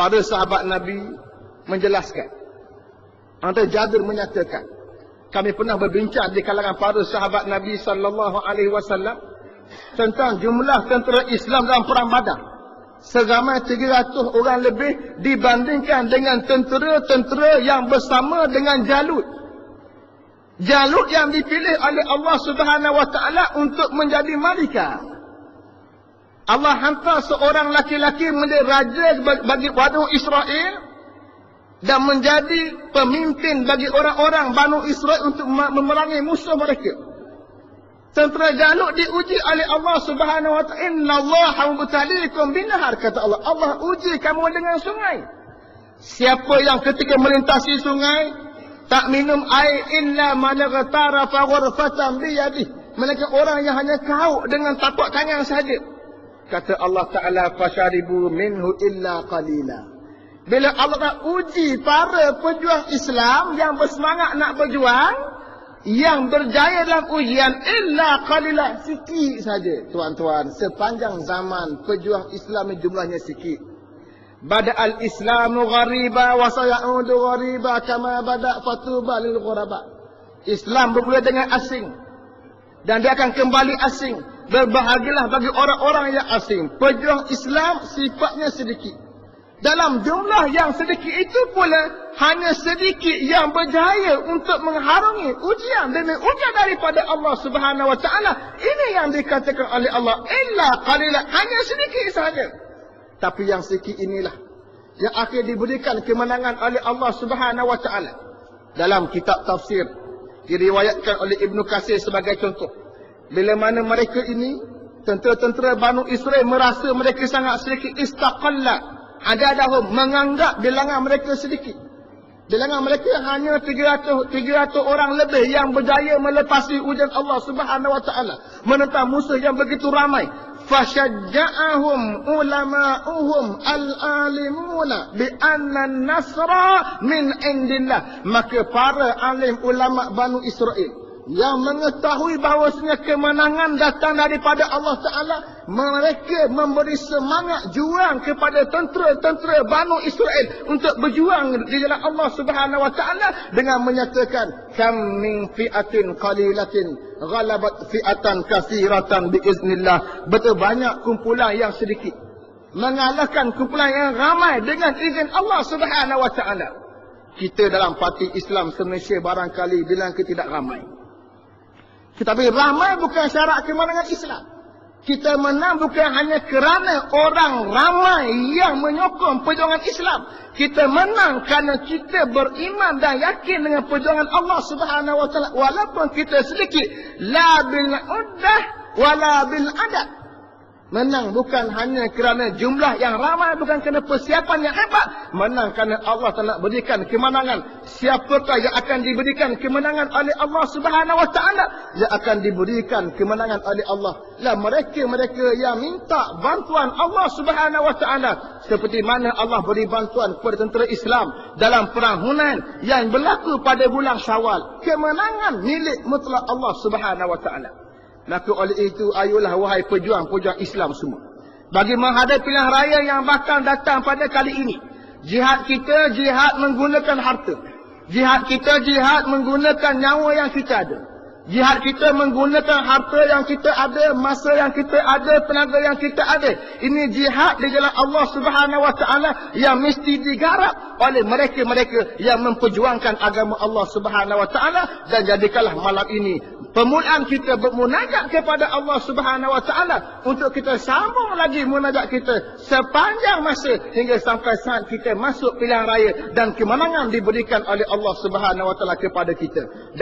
para sahabat Nabi menjelaskan. Antara Jabir menyatakan, kami pernah berbincang di kalangan para sahabat Nabi sallallahu alaihi wasallam tentang jumlah tentera Islam dalam perang Badar. Seramai 300 orang lebih dibandingkan dengan tentera-tentera yang bersama dengan Jalut. Jalut yang dipilih oleh Allah Subhanahu wa taala untuk menjadi malika. Allah hantar seorang laki-laki menjadi raja bagi Banu Israel dan menjadi pemimpin bagi orang-orang Banu Israel untuk memerangi musuh mereka. Tentera Jalut diuji oleh Allah Subhanahu wa taala. Inna Allah mubtaliikum binahar kata Allah. Allah uji kamu dengan sungai. Siapa yang ketika melintasi sungai tak minum air illa man ghatara fa ghurfatan bi yadihi. Mereka orang yang hanya kau dengan tapak tangan saja. Kata Allah Taala fasharibu minhu illa qalila. Bila Allah nak uji para pejuang Islam yang bersemangat nak berjuang, yang berjaya dalam ujian illa qalila sikit saja tuan-tuan. Sepanjang zaman pejuang Islam ni jumlahnya sikit. Bada al islamu ghariba wa sayaudu ghariba kama bada fatuba lil ghuraba. Islam bermula dengan asing. Dan dia akan kembali asing berbahagialah bagi orang-orang yang asing pejuang Islam sifatnya sedikit dalam jumlah yang sedikit itu pula hanya sedikit yang berjaya untuk mengharungi ujian demi ujian daripada Allah Subhanahu wa taala. Ini yang dikatakan oleh Allah, illa qalilan, hanya sedikit sahaja. Tapi yang sedikit inilah yang akhir diberikan kemenangan oleh Allah Subhanahu wa taala. Dalam kitab tafsir diriwayatkan oleh Ibnu Katsir sebagai contoh. Bila mana mereka ini tentera-tentera Banu Israel merasa mereka sangat sedikit istaqallat ada-adahum menganggap bilangan mereka sedikit. Bilangan mereka hanya 300 300 orang lebih yang berjaya melepasi ujian Allah Subhanahu wa taala menentang musuh yang begitu ramai. Fashajja'ahum ulama'uhum al-alimuna bi anna nasra min indillah. Maka para alim ulama Banu Israel yang mengetahui bahawasanya kemenangan datang daripada Allah Ta'ala, mereka memberi semangat juang kepada tentera-tentera Banu Israel untuk berjuang di jalan Allah Subhanahu Wa Ta'ala dengan menyatakan, Kam min fi'atin qalilatin ghalabat fi'atan kasiratan biiznillah. Betul banyak kumpulan yang sedikit. Mengalahkan kumpulan yang ramai dengan izin Allah Subhanahu Wa Ta'ala. Kita dalam parti Islam Malaysia barangkali bilang kita tidak ramai. Tetapi ramai bukan syarat kemenangan Islam. Kita menang bukan hanya kerana orang ramai yang menyokong perjuangan Islam. Kita menang kerana kita beriman dan yakin dengan perjuangan Allah Subhanahu Wa Taala walaupun kita sedikit la bil uddah wala bil. Menang bukan hanya kerana jumlah yang ramai, bukan kerana persiapan yang hebat. Menang kerana Allah telah berikan kemenangan. Siapakah yang akan diberikan kemenangan oleh Allah subhanahu wa ta'ala? Yang akan diberikan kemenangan oleh Allah. Lah mereka-mereka yang minta bantuan Allah subhanahu wa ta'ala. Seperti mana Allah beri bantuan kepada tentera Islam dalam perang Hunain yang berlaku pada bulan syawal. Kemenangan milik mutlak Allah subhanahu wa ta'ala. Maka oleh itu ayolah wahai pejuang-pejuang Islam semua. Bagi menghadapi pilihan raya yang bakal datang pada kali ini. Jihad kita jihad menggunakan harta. Jihad kita jihad menggunakan nyawa yang kita ada. Jihad kita menggunakan harta yang kita ada, masa yang kita ada, tenaga yang kita ada. Ini jihad di jalan Allah Subhanahu Wa Taala yang mesti digarap oleh mereka-mereka yang memperjuangkan agama Allah Subhanahu Wa Taala dan jadikanlah malam ini Permulaan kita bermunajat kepada Allah Subhanahu Wa Taala untuk kita sambung lagi munajat kita sepanjang masa hingga sampai saat kita masuk pilihan raya dan kemenangan diberikan oleh Allah Subhanahu Wa Taala kepada kita. Dan